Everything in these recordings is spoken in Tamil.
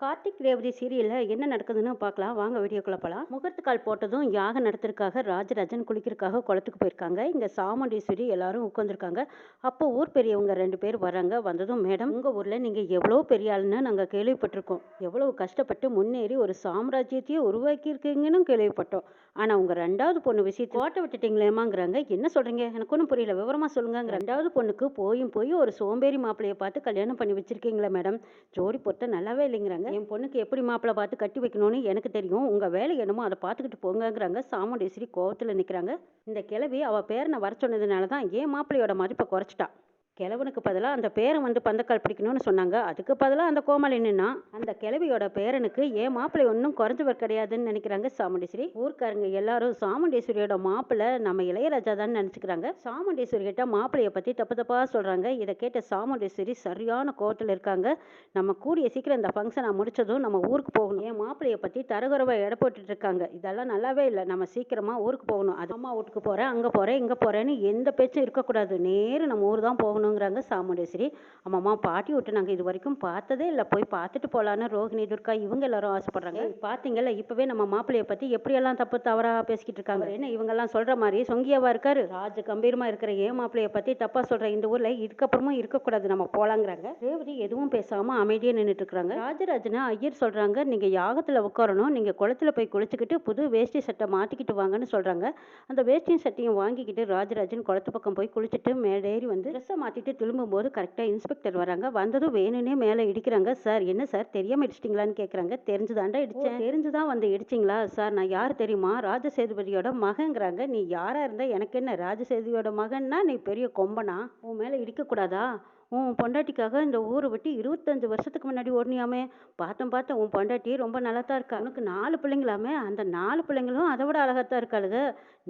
கார்த்திக் ரேவதி சீரியலில் என்ன நடக்குதுன்னு பார்க்கலாம். வாங்க வீடியோ போகலாம் முகூர்த்த கால் போட்டதும் யாக நடத்துறதுக்காக ராஜராஜன் குளிக்கிறதுக்காக குளத்துக்கு போயிருக்காங்க. இங்கே சாமுண்டீஸ்வரி எல்லாரும் உட்காந்துருக்காங்க அப்போ ஊர் பெரியவங்க ரெண்டு பேர் வராங்க. வந்ததும் மேடம் உங்கள் ஊரில் நீங்கள் எவ்வளோ பெரிய ஆளுன்னு நாங்கள் கேள்விப்பட்டிருக்கோம். எவ்வளவு கஷ்டப்பட்டு முன்னேறி ஒரு சாம்ராஜ்யத்தையே உருவாக்கியிருக்கீங்கன்னு கேள்விப்பட்டோம். ஆனால் உங்கள் ரெண்டாவது பொண்ணு விஷயத்தை ஓட்ட விட்டுட்டீங்களேமாங்கிறாங்க. என்ன சொல்கிறீங்க எனக்கு ஒன்றும் புரியல. விவரமாக சொல்லுங்க ரெண்டாவது பொண்ணுக்கு போயும் போய் ஒரு சோம்பேறி மாப்பிள்ளையை பார்த்து கல்யாணம் பண்ணி வச்சிருக்கீங்களா மேடம். ஜோடி பொருத்த நல்லாவே இல்லைங்கிறாங்க. என் பொண்ணுக்கு எப்படி மாப்பிள்ளை பார்த்து கட்டி வைக்கணும்னு எனக்கு தெரியும். உங்கள் வேலை என்னமோ அதை பார்த்துக்கிட்டு போங்கங்கிறாங்க. சாமுண்டேஸ்வரி கோவத்தில் நிற்கிறாங்க இந்த கிழவி அவள் பேரனை வர சொன்னதுனால தான் ஏன் மாப்பிள்ளையோட மதிப்பை குறைச்சிட்டா? கிழவனுக்கு பதிலாக அந்த பேரன் வந்து பந்தக்கால் பிடிக்கணும்னு சொன்னாங்க. அதுக்கு பதிலாக அந்த கோமாளி நின்னா அந்த கிழவியோட பேரனுக்கு ஏன் மாப்பிள்ளை ஒன்றும் குறைஞ்சவர் கிடையாதுன்னு நினைக்கிறாங்க சாமுண்டேஸ்வரி. ஊர்க்காரங்க எல்லாரும் சாமுண்டேஸ்வரியோட மாப்பிள்ளை நம்ம இளையராஜா தான் நினச்சிக்கிறாங்க. சாமுண்டேஸ்வரி கிட்ட மாப்பிள்ளையை பற்றி தப்பு தப்பாக சொல்கிறாங்க இதை கேட்ட சாமுண்டேஸ்வரி சரியான கோவத்தில் இருக்காங்க. நம்ம கூடிய சீக்கிரம் இந்த ஃபங்க்ஷனை முடிச்சதும் நம்ம ஊருக்கு போகணும். என் மாப்பிள்ளையை பற்றி தரகுறவை எடை போட்டுட்டு இருக்காங்க. இதெல்லாம் நல்லாவே இல்லை. நம்ம சீக்கிரமாக ஊருக்கு போகணும். அது அம்மா வீட்டுக்கு போகிறேன் அங்கே போகிறேன் இங்கே போகிறேன்னு எந்த பேச்சும் இருக்கக்கூடாது. நேரு நம்ம ஊர் தான் போகணும். போகணுங்கிறாங்க சாமுண்டேஸ்வரி. அம்மாம்மா பாட்டி விட்டு நாங்கள் இது வரைக்கும் பார்த்ததே இல்லை. போய் பார்த்துட்டு போகலான்னு ரோஹிணி துர்கா இவங்க எல்லாரும் ஆசைப்படுறாங்க. பார்த்தீங்கல்ல இப்போவே நம்ம மாப்பிள்ளைய பற்றி எப்படியெல்லாம் தப்பு தவறாக பேசிக்கிட்டு இருக்காங்க? என்ன இவங்கெல்லாம் சொல்கிற மாதிரி சொங்கியாவா இருக்காரு. ராஜ கம்பீரமாக இருக்கிற ஏன் மாப்பிள்ளைய பற்றி தப்பாக சொல்கிற இந்த ஊரில் இதுக்கப்புறமும் இருக்கக்கூடாது நம்ம போகலாங்கிறாங்க ரேவதி எதுவும் பேசாமல் அமைதியாக நின்றுட்டு இருக்கிறாங்க ராஜராஜனா ஐயர் சொல்கிறாங்க நீங்கள் யாகத்தில் உட்காரணும் நீங்கள் குளத்துல போய் குளிச்சுக்கிட்டு புது வேஷ்டி சட்டை மாற்றிக்கிட்டு வாங்கன்னு சொல்கிறாங்க அந்த வேஷ்டியும் சட்டையும் வாங்கிக்கிட்டு ராஜராஜன் குளத்து பக்கம் போய் குளிச்சுட்டு மேலேறி வந்து ட்ரெஸ்ஸை மாற்றிட்டு திரும்பும்போது கரெக்டாக இன்ஸ்பெக்டர் வராங்க. வந்ததும் வேணும்னே மேலே இடிக்கிறாங்க. சார் என்ன சார்? தெரியாமல் இடிச்சிட்டிங்களான்னு கேட்குறாங்க தெரிஞ்சுதாண்டா இடிச்சேன். தெரிஞ்சுதான் வந்து இடிச்சிங்களா? சார் நான் யார் தெரியுமா? ராஜசேதுபதியோட மகங்கிறாங்க நீ யாராக இருந்தால் எனக்கு என்ன? ராஜசேதுபதியோட மகன்னா? நீ பெரிய கொம்பனா? உன் மேலே இடிக்கக்கூடாதா? உன் பொண்டாட்டிக்காக இந்த ஊரை விட்டு இருபத்தஞ்சு வருஷத்துக்கு முன்னாடி ஓடினியாமே. பார்த்தேன் பார்த்தேன் உன் பொண்டாட்டி ரொம்ப நல்லா தான் இருக்கா? உனக்கு நாலு பிள்ளைங்களாமே. அந்த நாலு பிள்ளைங்களும் அதை விட அழகாத்தான் இருக்காளுங்க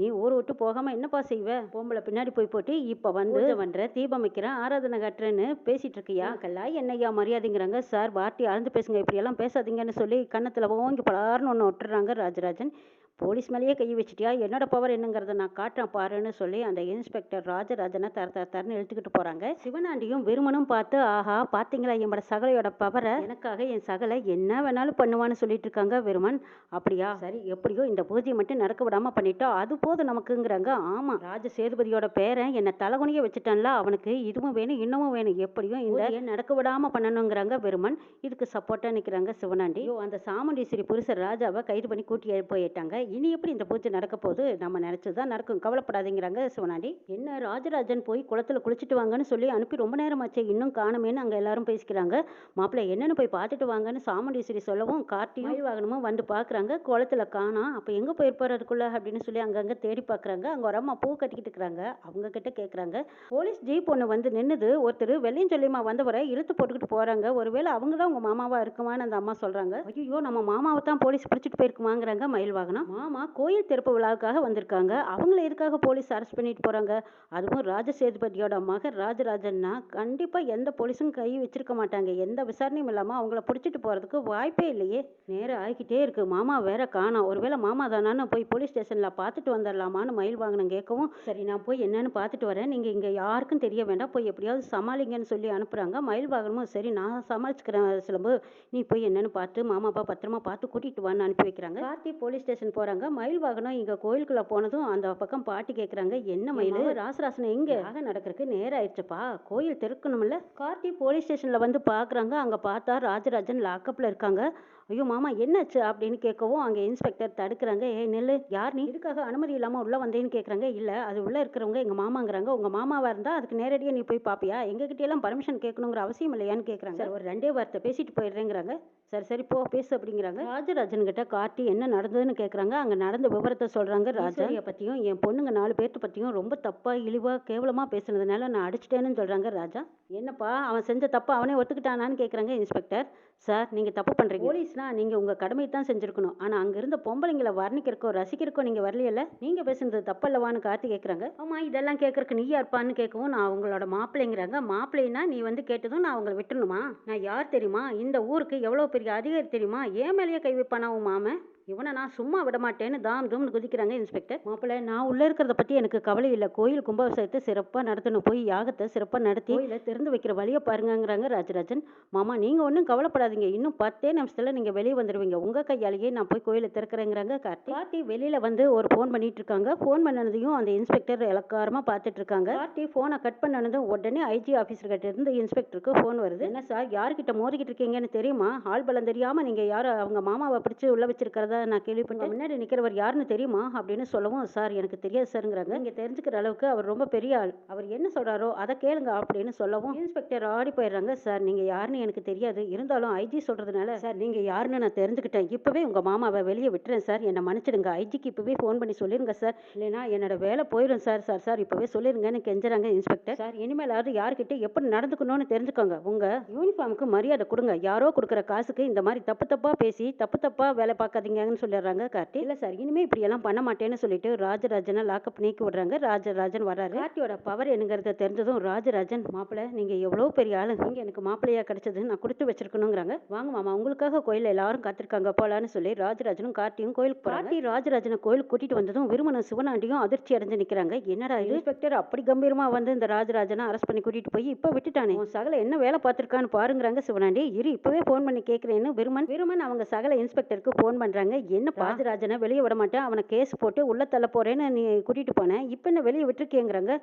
நீ ஊரை விட்டு போகாமல் என்னப்பா செய்வ? பொம்பளை பின்னாடி போய் போட்டு இப்போ வந்து பண்ணுற தீபம் வைக்கிறேன். ஆராதனை கட்டுறேன்னு பேசிட்டு இருக்கியா? கல்லா என்னையா மரியாதைங்கிறாங்க. சார் வார்த்தை அளந்து பேசுங்க. இப்படியெல்லாம் பேசாதீங்கன்னு சொல்லி கன்னத்தில் ஓங்கி பலார்னு ஒன்று விட்டுறாங்க ராஜராஜன். போலீஸ் மேலேயே கை வச்சிட்டியா? என்னோட பவர் என்னங்கிறத நான் காட்டுறேன் பாருன்னு சொல்லி அந்த இன்ஸ்பெக்டர் ராஜராஜனை தர தர தரன்னு இழுத்துக்கிட்டு போகிறாங்க சிவனாண்டியும் வெறுமனும் பார்த்து ஆஹா பார்த்தீங்களா என்னோட சகலையோட பவரை எனக்காக என் சகலை என்ன வேணாலும் பண்ணுவான்னு சொல்லிட்டு இருக்காங்க வெறுமன் அப்படியா? சரி எப்படியோ இந்த பூஜையை மட்டும் நடக்க விடாம பண்ணிட்டா அது போதும் நமக்குங்கிறாங்க. ஆமாம் ராஜ சேதுபதியோட பேரன் என்னை தலகுனிய வச்சுட்டான்ல அவனுக்கு இதுவும் வேணும் இன்னமும் வேணும். எப்படியும் இந்த நடக்க விடாம பண்ணணுங்கிறாங்க வெறுமன் இதுக்கு சப்போர்ட்டாக நிற்கிறாங்க சிவனாண்டி. அந்த சாமுண்டீஸ்வரி புருஷர் ராஜாவை கைது பண்ணி கூட்டி போயிட்டாங்க. இனி எப்படி இந்த பூஜை நடக்க போகுது? நம்ம நினைச்சது தான் நடக்கும். கவலைப்படாதீங்கிறாங்க சிவனாண்டி. என்ன ராஜராஜன் போய் குளத்துல குளிச்சுட்டு வாங்கன்னு சொல்லி அனுப்பி ரொம்ப நேரம் ஆச்சு இன்னும் காணுமேன்னு அங்க எல்லாரும் பேசிக்கிறாங்க. மாப்பிள்ளை என்னன்னு போய் பார்த்துட்டு வாங்கன்னு சாமுண்டீஸ்வரி சொல்லவும் கார்த்தியும் மயில் வாகனமும் வந்து பார்க்குறாங்க. குளத்துல காணோம் அப்போ எங்க போயிருப்பாரு அதுக்குள்ள அப்படின்னு சொல்லி அங்கங்க தேடி பார்க்குறாங்க. அங்க ஒரு அம்மா பூ கட்டிக்கிட்டு இருக்கிறாங்க. அவங்க கிட்ட கேட்குறாங்க போலீஸ் ஜீப் ஒன்று வந்து நின்னுது. ஒருத்தர் வெள்ளையும் சொல்லியமா வந்தவரை இழுத்து போட்டுக்கிட்டு போறாங்க. ஒருவேளை அவங்க தான் உங்க மாமாவா இருக்குமான்னு அந்த அம்மா சொல்றாங்க. ஐயோ நம்ம மாமாவை தான் போலீஸ் பிடிச்சிட்டு போயிருக்குமாங்கிறாங்க மயில் வாகனம். மாமா கோயில் திறப்பு விழாவுக்காக வந்திருக்காங்க. அவங்கள எதுக்காக போலீஸ் அரெஸ்ட் பண்ணிட்டு போகிறாங்க அதுவும் ராஜசேதுபதியோட மகன் ராஜராஜன்னா கண்டிப்பாக எந்த போலீஸும் கை வச்சிருக்க மாட்டாங்க. எந்த விசாரணையும் இல்லாமல் அவங்கள பிடிச்சிட்டு போகிறதுக்கு வாய்ப்பே இல்லையே. நேரம் ஆகிக்கிட்டே இருக்குது மாமா வேற காணோம். ஒருவேளை மாமா தானான்னு போய் போலீஸ் ஸ்டேஷனில் பார்த்துட்டு வந்துடலாமான்னு மயில் வாங்கினம் கேட்கவும் சரி நான் போய் என்னன்னு பார்த்துட்டு வரேன். நீங்கள் இங்கே யாருக்கும் தெரிய வேண்டாம். போய் எப்படியாவது சமாளிங்கன்னு சொல்லி அனுப்புகிறாங்க மயில் வாகனமும் சரி நான் சமாளிச்சுக்கிறேன் சிலம்பு. நீ போய் என்னன்னு பார்த்து மாமா அப்பா பத்திரமா பார்த்து கூட்டிட்டு வான்னு அனுப்பி வைக்கிறாங்க. கார்த்தி போலீஸ் ஸ்டேஷன் போ போறாங்க. மயில் வாகனம் இங்க கோயிலுக்குள்ள போனதும் அந்த பக்கம் பாட்டி கேக்குறாங்க என்ன மயில்? ராசராசன் எங்க? ஆக நடக்கிறதுக்கு நேரம் ஆயிடுச்சுப்பா. கோயில் திறக்கணும்ல கார்த்தி போலீஸ் ஸ்டேஷன்ல வந்து பாக்குறாங்க. அங்க பார்த்தா ராஜராஜன் லாக்கப்ல இருக்காங்க. ஐயோ மாமா என்னாச்சு? அப்படின்னு கேட்கவும் அங்கே இன்ஸ்பெக்டர் தடுக்கிறாங்க. ஏய் நெல்லு. யார் நீ? இதுக்காக அனுமதி இல்லாமல் உள்ளே வந்தேன்னு கேட்குறாங்க. இல்லை அது உள்ளே இருக்கிறவங்க எங்கள் மாமாங்கிறாங்க. உங்கள் மாமாவாக இருந்தால் அதுக்கு நேரடியாக நீ போய் பார்ப்பியா எங்ககிட்ட எல்லாம் பர்மிஷன் கேட்கணுங்கிற அவசியம் இல்லையான்னு கேட்குறாங்க. சார் ஒரு ரெண்டே வார்த்தை பேசிட்டு போயிடுறேங்கிறாங்க. சரி சரி போ பேசு அப்படிங்கிறாங்க. ராஜராஜன் கிட்ட கார்த்தி என்ன நடந்ததுன்னு கேட்குறாங்க. அங்கே நடந்த விவரத்தை சொல்கிறாங்க ராஜாரியை பற்றியும் என் பொண்ணுங்க நாலு பேர்த்த பற்றியும் ரொம்ப தப்பாக இழிவாக கேவலமாக பேசுனதுனால நான் அடிச்சிட்டேன்னு சொல்கிறாங்க ராஜா. என்னப்பா அவன் செஞ்ச தப்பு அவனே ஒத்துக்கிட்டானான்னு கேட்குறாங்க இன்ஸ்பெக்டர் சார் நீங்கள் தப்பு பண்ணுறீங்க இருந்துச்சுன்னா நீங்கள் உங்கள் கடமை தான் செஞ்சுருக்கணும். ஆனால் அங்கே இருந்த பொம்பளைங்களை வர்ணிக்கிறக்கோ ரசிக்கிறக்கோ நீங்கள் வரலையில நீங்கள் பேசுனது தப்பல்லவான்னு கார்த்தி கேட்குறாங்க ஆமாம் இதெல்லாம் கேட்கறக்கு நீ யாருப்பான்னு கேட்கவும் நான் அவங்களோட மாப்பிள்ளைங்கிறாங்க. மாப்பிள்ளைனா நீ வந்து கேட்டதும் நான் அவங்களை விட்டுணுமா நான் யார் தெரியுமா? இந்த ஊருக்கு எவ்வளோ பெரிய அதிகாரி தெரியுமா? ஏன் மேலேயே கை வைப்பானா உன் மாமன்? இவனை நான் சும்மா விட மாட்டேன்னு தாம் தூம்னு குதிக்கிறாங்க இன்ஸ்பெக்டர் மாப்பிள்ளை நான் உள்ளே இருக்கிறத பற்றி எனக்கு கவலை இல்லை. கோயில் கும்பாபிஷேகத்தை சிறப்பாக நடத்தணும். போய் யாகத்தை சிறப்பாக நடத்தி கோயிலை திறந்து வைக்கிற வழியை பாருங்கங்கிறாங்க ராஜராஜன். மாமா நீங்கள் ஒன்றும் கவலைப்படாதீங்க. இன்னும் பத்தே நிமிஷத்தில் நீங்கள் வெளியே வந்துடுவீங்க உங்கள் கையாலேயே நான் போய் கோயிலை திறக்கிறேங்கிறாங்க கார்த்தி. கார்த்தி வெளியில் வந்து ஒரு ஃபோன் பண்ணிட்டு இருக்காங்க ஃபோன் பண்ணனதையும் அந்த இன்ஸ்பெக்டர் இலக்காரமாக பார்த்துட்டு இருக்காங்க கார்த்தி ஃபோனை கட் பண்ணனதும் உடனே ஐஜி ஆஃபீஸர் கிட்ட இருந்து இன்ஸ்பெக்டருக்கு ஃபோன் வருது. என்ன சார் யார்கிட்ட மோதிக்கிட்டு இருக்கீங்கன்னு தெரியுமா? ஆள் பலம் தெரியாமல் நீங்கள் யார அவங்க மாமாவை பிடிச்சி உள்ள வச்சிருக்கிறதா? நான் கேள்விப்பட்டேன். முன்னாடி நிக்கிறவர் யாருன்னு தெரியுமா? அப்படின்னு சொல்லவும் சார் எனக்கு தெரியாது சார்ங்கிறாங்க. நீங்க தெரிஞ்சுக்கிற அளவுக்கு அவர் ரொம்ப பெரிய ஆள். அவர் என்ன சொல்றாரோ அதை கேளுங்க அப்படின்னு சொல்லவும் இன்ஸ்பெக்டர் ஆடி போயிடுறாங்க. சார் நீங்க யாருன்னு எனக்கு தெரியாது. இருந்தாலும் ஐஜி சொல்றதுனால சார் நீங்க யாருன்னு நான் தெரிஞ்சுக்கிட்டேன். இப்பவே உங்க மாமாவை வெளியே விட்டுறேன் சார். என்னை மன்னிச்சிடுங்க. ஐஜிக்கு இப்பவே ஃபோன் பண்ணி சொல்லிருங்க சார். இல்லைனா என்னோட வேலை போயிடும் சார் சார் சார். இப்பவே சொல்லிருங்கன்னு கெஞ்சுறாங்க இன்ஸ்பெக்டர். சார் இனிமேலாவது யார்கிட்ட எப்படி நடந்துக்கணும்னு தெரிஞ்சுக்கோங்க. உங்க யூனிஃபார்முக்கு மரியாதை கொடுங்க. யாரோ கொடுக்குற காசுக்கு இந்த மாதிரி தப்பு தப்பா பேசி தப்பு தப்பா வேலை பார்க்காதீங்கன்னு சொல்லிடுறாங்க கார்த்தி. இல்ல சார் இனிமே இப்படி எல்லாம் பண்ண மாட்டேன்னு சொல்லிட்டு ராஜராஜனை லாக்கப் நீக்கி விடுறாங்க. ராஜராஜன் வராரு. கார்த்தியோட பவர் என்னங்கிறத தெரிஞ்சதும் ராஜராஜன் மாப்பிள்ளை நீங்க எவ்வளவு பெரிய ஆளு. நீங்க எனக்கு மாப்பிள்ளையா கிடைச்சது நான் கொடுத்து வச்சிருக்கணுங்கிறாங்க. வாங்க மாமா உங்களுக்காக கோயில்ல எல்லாரும் காத்திருக்காங்க போலான்னு சொல்லி ராஜராஜனும் கார்த்தியும் கோயிலுக்கு கார்த்தி ராஜராஜனை கோயிலுக்கு கூட்டிட்டு வந்ததும் விருமணம் சிவனாண்டியும் அதிர்ச்சி அடைஞ்சு நிக்கிறாங்க. என்னடா இன்ஸ்பெக்டர் அப்படி கம்பீரமா வந்து இந்த ராஜராஜனை அரெஸ்ட் பண்ணி கூட்டிட்டு போய் இப்ப விட்டுட்டானே? சகல என்ன வேலை பார்த்திருக்கான்னு பாருங்கிறாங்க சிவனாண்டி. இரு இப்பவே ஃபோன் பண்ணி கேட்கிறேன்னு விருமன் விருமன் அவங்க சகல இன்ஸ்பெக்டருக்கு ஃபோன் பண்றாங்க. என்ன ராஜராஜனை வெளியே விட மாட்டேன். அவனை கேஸ் போட்டு உள்ள தள்ள போறேன்னு நீ கூட்டிட்டு போனேன் இப்போ என்ன வெளியே விட்டுருக்கேங்கிறாங்க?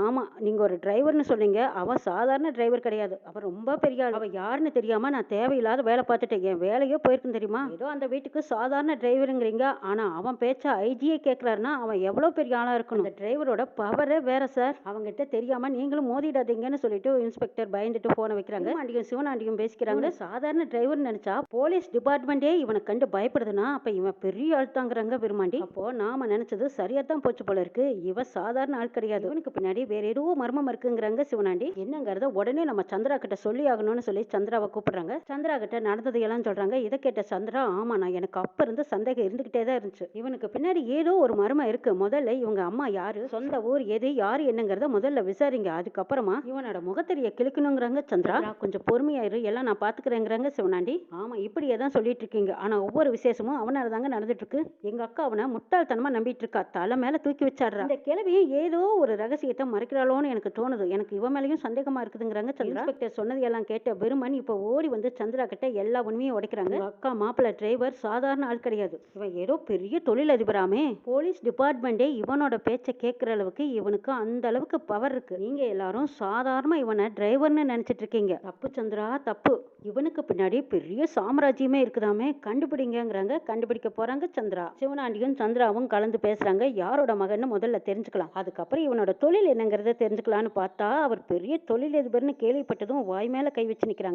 ஆமா நீங்க ஒரு டிரைவர்னு சொன்னீங்க. அவன் சாதாரண டிரைவர் கிடையாது. அவன் ரொம்ப பெரிய ஆள். அவன் யாருன்னு தெரியாம நான் தேவையில்லாத வேலை பார்த்துட்டேன். என் வேலையோ போயிருக்கும் தெரியுமா? ஏதோ அந்த வீட்டுக்கு சாதாரண டிரைவருங்கிறீங்க ஆனா அவன் பேச்ச ஐஜியே கேட்கறாருன்னா அவன் எவ்வளவு பெரிய ஆளா இருக்கணும்? அந்த டிரைவரோட பவரே வேற சார் அவங்ககிட்ட தெரியாம நீங்களும் மோதிடாதீங்கன்னு சொல்லிட்டு இன்ஸ்பெக்டர் பயந்துட்டு போன வைக்கிறாங்க. ஆண்டியும் சிவனாண்டியும் பேசிக்கிறாங்க. சாதாரண டிரைவர் நினைச்சா போலீஸ் டிபார்ட்மெண்டே இவனை கண்டு பயப்படுதுன்னா அப்போ இவன் பெரிய ஆள் தாங்கிறாங்க விரும்மாண்டி அப்போ நாம நினைச்சது சரியா தான் போச்சு போல இருக்கு. இவன் சாதாரண ஆள் கிடையாது. இவனுக்கு பின்னாடி வேற ஏதோ மர்மம் இருக்குங்கிறாங்க சிவனாண்டி. என்னங்கிறத உடனே நம்ம சந்திரா கிட்ட சொல்லி ஆகணும்னு சொல்லி சந்திராவை கூப்பிடுறாங்க. சந்திரா கிட்ட நடந்தது எல்லாம் சொல்றாங்க. இதை கேட்ட சந்திரா ஆமா நான் எனக்கு அப்ப இருந்து சந்தேகம் இருந்துகிட்டே தான் இருந்துச்சு. இவனுக்கு பின்னாடி ஏதோ ஒரு மர்மம் இருக்கு. முதல்ல இவங்க அம்மா யாரு? சொந்த ஊர் எது? யாரு? என்னங்கிறத முதல்ல விசாரிங்க. அதுக்கப்புறமா இவனோட முகத்தெரிய கிழக்கணுங்கிறாங்க சந்திரா. கொஞ்சம் பொறுமையாயிரு எல்லாம் நான் பாத்துக்கிறேங்கிறாங்க சிவனாண்டி. ஆமா இப்படியே தான் சொல்லிட்டு இருக்கீங்க. ஆனா ஒவ்வொரு விசேஷமும் அவனால தாங்க நடந்துட்டு இருக்கு எங்க அக்கா அவனை முட்டாள்தனமா நம்பிட்டு இருக்கா தலை மேல தூக்கி வச்சாடுறா. இந்த கிழவியும் ஏதோ ஒரு ரகசியத்தை மறைக்கிறாளோன்னு எனக்கு தோணுது. எனக்கு இவன் மேலயும் சந்தேகமா இருக்குதுங்கிறாங்க சந்திரா. இன்ஸ்பெக்டர் சொன்னது எல்லாம் கேட்ட வெறுமன் இப்போ ஓடி வந்து சந்திரா கிட்ட எல்லா உண்மையும் உடைக்கிறாங்க. அக்கா மாப்பிள்ள டிரைவர் சாதாரண ஆள் கிடையாது. இவன் ஏதோ பெரிய தொழிலதிபராமே. போலீஸ் டிபார்ட்மெண்டே இவனோட பேச்சை கேட்கிற அளவுக்கு இவனுக்கு அந்த அளவுக்கு பவர் இருக்கு. நீங்க எல்லாரும் சாதாரண இவனை டிரைவர்னு நினைச்சிட்டு இருக்கீங்க. தப்பு சந்திரா தப்பு. இவனுக்கு பின்னாடி பெரிய சாம்ராஜ்யமே இருக்குதாமே? கண்டுபிடிங்கிறாங்க கண்டுபிடிக்க போறாங்க சந்திரா. சிவனாண்டியும் சந்திராவும் கலந்து பேசுறாங்க. யாரோட மகன் முதல்ல தெரிஞ்சுக்கலாம். அதுக்கப்புறம் இவனோட தொழில் என்னங்கிறத தெரிஞ்சுக்கலாம்னு பார்த்தா அவர் பெரிய தொழிலதிபர்னு கேள்விப்பட்டதும் வாய் மேல கை வச்சு நிக்கிறாங்க.